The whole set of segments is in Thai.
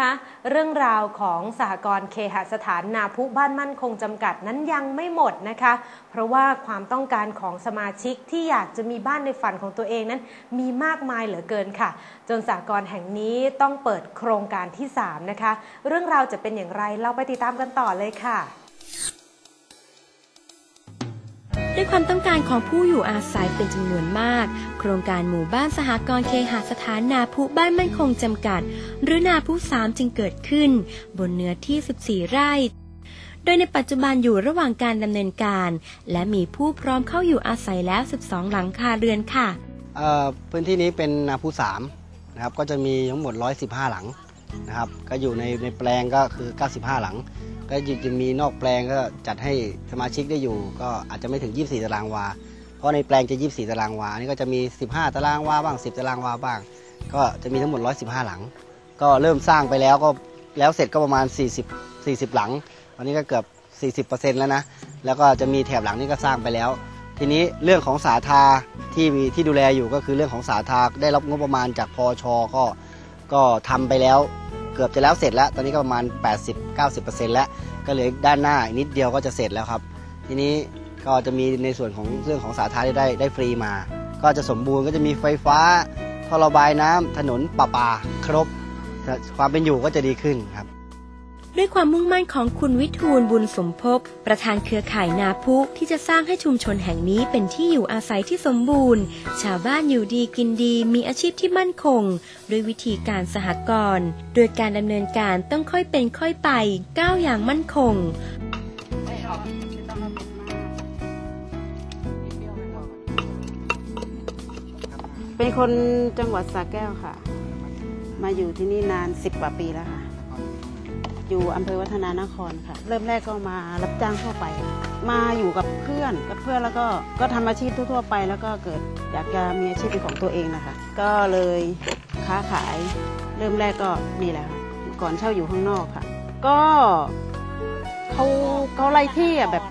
คะ เรื่องราวของสหกรณ์เคหสถานนาพุบ้านมั่นคงจำกัดนั้นยังไม่หมดนะคะ เพราะว่าความต้องการของสมาชิกที่อยากจะมีบ้านในฝันของตัวเองนั้น มีมากมายเหลือเกินค่ะ จนสหกรณ์แห่งนี้ต้องเปิดโครงการที่ 3 นะคะ เรื่องราวจะเป็นอย่างไรเราไปติดตามกันต่อเลยค่ะ ด้วยความต้องการของผู้อยู่อาศัยเป็นจำนวนมาก โครงการหมู่บ้านสหกรณ์เคหสถานนาพุบ้านมั่นคงจำกัด หรือนาพุสามจึงเกิดขึ้น บนเนื้อที่ 14 ไร่โดยในปัจจุบันอยู่ระหว่างการดำเนินการ และมีผู้พร้อมเข้าอยู่อาศัยแล้ว 12 หลังคาเรือนค่ะพื้นที่นี้เป็นนาภูสามนะครับก็จะมีทั้งหมด 115 หลังนะครับก็อยู่ในในแปลงก็คือ 95 หลัง ก็จะมีนอกแปลงก็จัดให้สมาชิกได้อยู่ ก็อาจจะไม่ถึง 24 ตารางวา เพราะในแปลงจะ 24 ตารางวาอันนี้ก็จะมี 15 ตารางวาบ้าง 10 ตารางวาบ้าง ก็จะมีทั้งหมด 115 หลัง ก็เริ่มสร้างไปแล้วก็แล้วเสร็จก็ประมาณ 40 40 หลังวันนี้ก็เกือบ 40%แล้วนะ แล้วก็จะมีแถบหลังนี้ก็สร้างไปแล้ว ทีนี้เรื่องของสาธาที่มีที่ดูแลอยู่ก็คือเรื่องของสาธาได้รับงบประมาณจากพอชก็ก็ทำไปแล้ว เกือบจะแล้วเสร็จแล้ว ตอนนี้ก็ประมาณ 80-90%แล้ว ก็เหลืออีกด้านหน้าอีกนิดเดียวก็จะเสร็จแล้วครับ ทีนี้ก็จะมีในส่วนของเรื่องของสาธารณะได้ได้ฟรีมา ก็จะสมบูรณ์ก็จะมีไฟฟ้าท่อระบายน้ำถนนประปาครบ ความเป็นอยู่ก็จะดีขึ้นครับ ด้วยความมุ่งมั่นของคุณวิทูลบุญสมภพประธานเครือข่ายนาพุที่จะสร้างให้ชุมชนแห่งนี้เป็นที่อยู่อาศัยที่สมบูรณ์ ชาวบ้านอยู่ดีกินดีมีอาชีพที่มั่นคง ด้วยวิธีการสหกรณ์โดยการดำเนินการต้องค่อยเป็นค่อยไปก้าวอย่างมั่นคงเป็นคนจังหวัดสระแก้วค่ะ มาอยู่ที่นี่นานสิบกว่าปีแล้วค่ะ อยู่อำเภอวัฒนานครค่ะ เริ่มแรกก็มารับจ้างทั่วไป มาอยู่กับเพื่อนกับเพื่อนแล้วก็ก็ทำอาชีพทั่วๆไป แล้วก็เกิดอยากจะมีอาชีพเป็นของตัวเองนะคะ ก็เลยค้าขาย เริ่มแรกก็นี่แหละค่ะก่อนเช่าอยู่ข้างนอกค่ะ ก็เขาเขาไล่ที่อะแบบ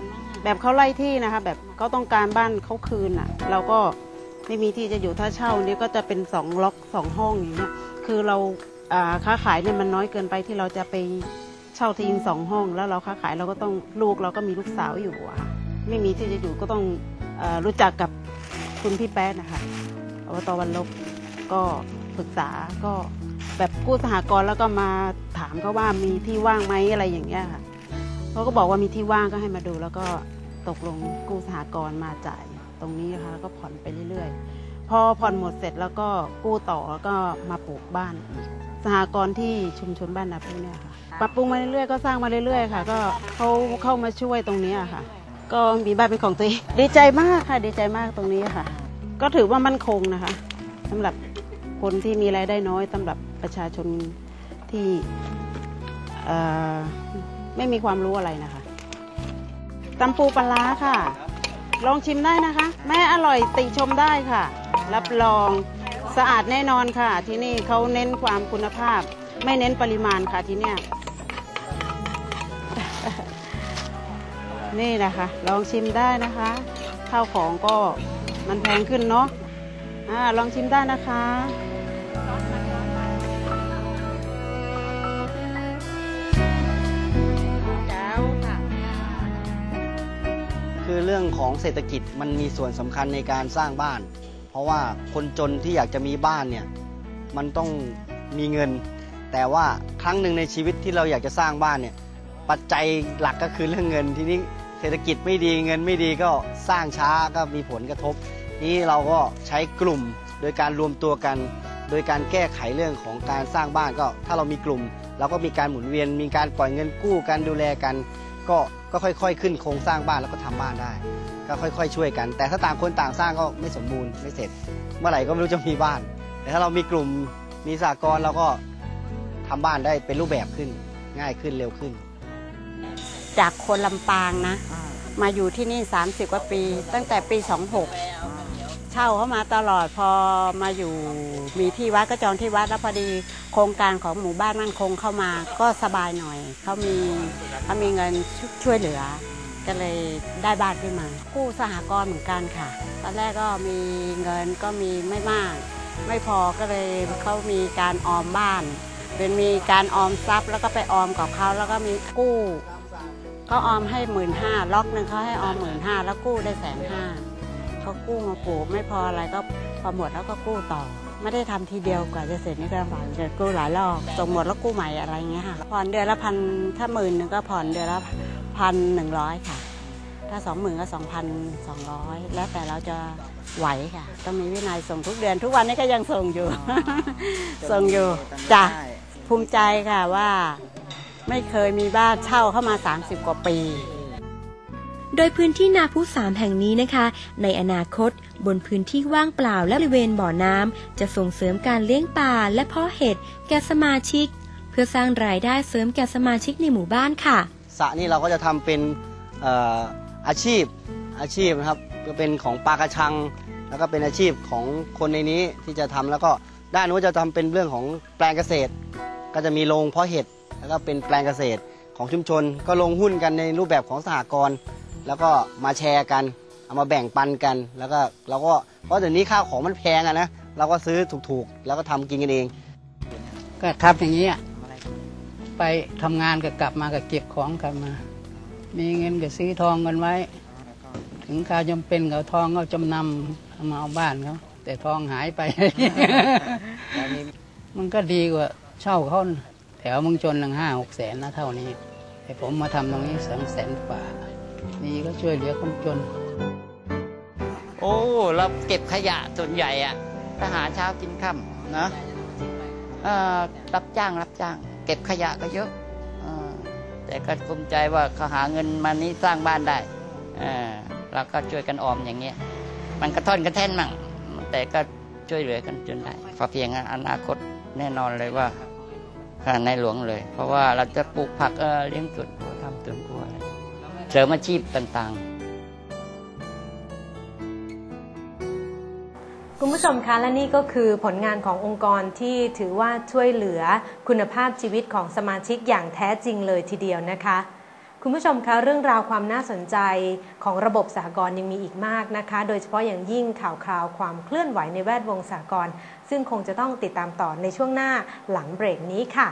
แบบเขาไล่ที่นะคะ แบบเขาต้องการบ้านเขาคืนอะ เราก็ไม่มีที่จะอยู่ถ้าเช่านี่ก็จะเป็นสองล็อกสองห้องอย่างเงี้ยคือเราอ่าค้าขายเนี่ยมันน้อยเกินไปที่เราจะไป เช่าทิ้งสองห้อง แล้วเราค้าขายเราก็ต้องลูกเราก็มีลูกสาวอยู่อะค่ะไม่มีที่จะอยู่ก็ต้องเออรู้จักกับคุณพี่แป๊ดนะคะอบตวันลบก็ปรึกษาก็แบบกู้สหกรณ์แล้วก็มาถามเขาว่ามีที่ว่างไหมอะไรอย่างเงี้ยค่ะเขาก็บอกว่ามีที่ว่างก็ให้มาดูแล้วก็ตกลงกู้สหกรณ์มาจ่ายตรงนี้นะคะแล้วก็ผ่อนไปเรื่อยๆ พอผ่อนหมดเสร็จแล้วก็กู้ต่อแล้วก็มาปลูกบ้านอีก สหกรณ์ที่ชุมชนบ้านนาพุเนี่ยค่ะปรับปรุงมาเรื่อยๆก็สร้างมาเรื่อยๆค่ะ ก็เขาเข้ามาช่วยตรงเนี้ยค่ะ ก็มีบ้านเป็นของตัวเองดีใจมากค่ะ ดีใจมากตรงนี้ค่ะ ก็ถือว่ามั่นคงนะคะสำหรับคนที่มีรายได้น้อยสำหรับประชาชนที่เอ่อไม่มีความรู้อะไรนะคะตำปูปลาร้าค่ะ ลองชิมได้นะคะ แม่อร่อยติชมได้ค่ะ รับรอง สะอาดแน่นอนค่ะ ที่นี่เขาเน้นความคุณภาพ ไม่เน้นปริมาณค่ะที่เนี่ยนี่นะคะ ลองชิมได้นะคะข้าวของก็มันแพงขึ้นเนาะอ่าลองชิมได้นะคะคือเรื่องของเศรษฐกิจมันมีส่วนสำคัญในการสร้างบ้าน เพราะว่าคนจนที่อยากจะมีบ้านเนี่ยมันต้องมีเงิน แต่ว่าครั้งหนึ่งในชีวิตที่เราอยากจะสร้างบ้านเนี่ยปัจจัยหลักก็คือเรื่องเงินทีนี้เศรษฐกิจไม่ดีเงินไม่ดีก็สร้างช้าก็มีผลกระทบ นี่เราก็ใช้กลุ่มโดยการรวมตัวกัน โดยการแก้ไขเรื่องของการสร้างบ้านก็ ถ้าเรามีกลุ่มเราก็มีการหมุนเวียน มีการปล่อยเงินกู้การดูแลกัน ก็ก็ค่อย ๆ ขึ้นโครงสร้างบ้านแล้วก็ทำบ้านได้ ก็ค่อยๆ ช่วยกัน แต่ถ้าต่างคนต่างสร้างก็ไม่สมบูรณ์ไม่เสร็จ เมื่อไหร่ก็ไม่รู้จะมีบ้าน แต่ถ้าเรามีกลุ่มมีสากลเราก็ทำบ้านได้เป็นรูปแบบขึ้นง่ายขึ้นเร็วขึ้น จากคนลำปางนะ มาอยู่ที่นี่ 30 กว่าปี ตั้งแต่ปี 26 เช่าเข้ามาตลอดพอมาอยู่มีที่วัดก็จองที่วัดแล้วพอดีโครงการของหมู่บ้านมั่นคงเข้ามาก็สบายหน่อยเขามีเขามีเงินช่วยเหลือ ก็เลยได้บ้านขึ้นมา กู้สหกรณ์เหมือนกันค่ะ ตอนแรกก็มีเงินก็มีไม่มาก ไม่พอก็เลยเขามีการออมบ้าน เป็นมีการออมทรัพย์ แล้วก็ไปออมกับเขาแล้วก็มีกู้เขาออมให้หมื่นห้าล็อกหนึ่งเขาให้ออมหมื่นห้าแล้วกู้ได้แสนห้าเขากู้มาปลูกไม่พออะไรก็พอหมดแล้วก็กู้ต่อ ไม่ได้ทำทีเดียวกว่าจะเสร็จนี่ก็ลำบากจะกู้หลายรอบส่งหมดแล้วกู้ใหม่อะไรเงี้ยค่ะผ่อนเดือนละพันถ้าหมื่นหนึ่งก็ผ่อนเดือนละ พันหนึ่งร้อยค่ะ ถ้าสองหมื่นก็สองพันสองร้อยแล้วแต่เราจะไหวค่ะ ต้องมีวินัยส่งทุกเดือน ทุกวันนี้ก็ยังส่งอยู่ ส่งอยู่จ้ะภูมิใจค่ะว่าไม่เคยมีบ้านเช่าเข้ามา 30 กว่าปีโดยพื้นที่นาพุสามแห่งนี้นะคะ ในอนาคตบนพื้นที่ว่างเปล่าและบริเวณบ่อน้ำจะส่งเสริมการเลี้ยงปลาและเพาะเห็ดแก่สมาชิก เพื่อสร้างรายได้เสริมแก่สมาชิกในหมู่บ้านค่ะ สระนี่เราก็จะทำเป็นอาชีพอาชีพนะครับก็เป็นของปลากระชัง แล้วก็เป็นอาชีพของคนในนี้ที่จะทำแล้วก็ด้านนู้นจะทำเป็นเรื่องของแปลงเกษตร ก็จะมีโรงเพาะเห็ดแล้วก็เป็นแปลงเกษตรของชุมชน ก็ลงหุ้นกันในรูปแบบของสหกรณ์แล้วก็มาแชร์กัน เอามาแบ่งปันกัน แล้วก็เราก็เพราะเดี๋ยวนี้ข้าวของมันแพงอะนะเราก็ซื้อถูกๆ แล้วก็ทำกินกันเองก็ทำอย่างนี้อะ ไปทำงานก็กลับมาก็เก็บของกลับมา มีเงินก็ซื้อทองกันไว้ ถึงข่าวจำเป็นก็เอาทองเขาจำนำเอามาเอาบ้านเขาแต่ทองหายไป มันก็ดีกว่าเช่าเขาแถวมึงจนหนึ่งห้าหกแสนนะเท่านี้แต่ผมมาทำตรงนี้สองแสนกว่า นี่ก็ช่วยเหลือคนจน โอ้เราเก็บขยะส่วนใหญ่อะทหารเช้ากินค่ำนะเอ่อรับจ้างรับจ้าง เก็บขยะก็เยอะแต่ก็ภูมิใจว่าเขาหาเงินมานี้สร้างบ้านได้เราก็ช่วยกันออมอย่างเงี้ย มันกระท่อนกระแท่นมั่งแต่ก็ช่วยเหลือกันจนได้พอเพียงอนาคตแน่นอนเลยว่าในหลวงเลย เพราะว่าเราจะปลูกผักเเลี้ยงสวนตัวทำส่วนตัวเสริมอาชีพต่างๆ คุณผู้ชมคะและนี่ก็คือผลงานขององค์กรที่ถือว่าช่วยเหลือคุณภาพชีวิตของสมาชิกอย่างแท้จริงเลยทีเดียวนะคะ คุณผู้ชมคะเรื่องราวความน่าสนใจของระบบสหกรณ์ยังมีอีกมากนะคะ โดยเฉพาะอย่างยิ่งข่าวคราวความเคลื่อนไหวในแวดวงสหกรณ์ซึ่งคงจะต้องติดตามต่อในช่วงหน้าหลังเบรกนี้ค่ะ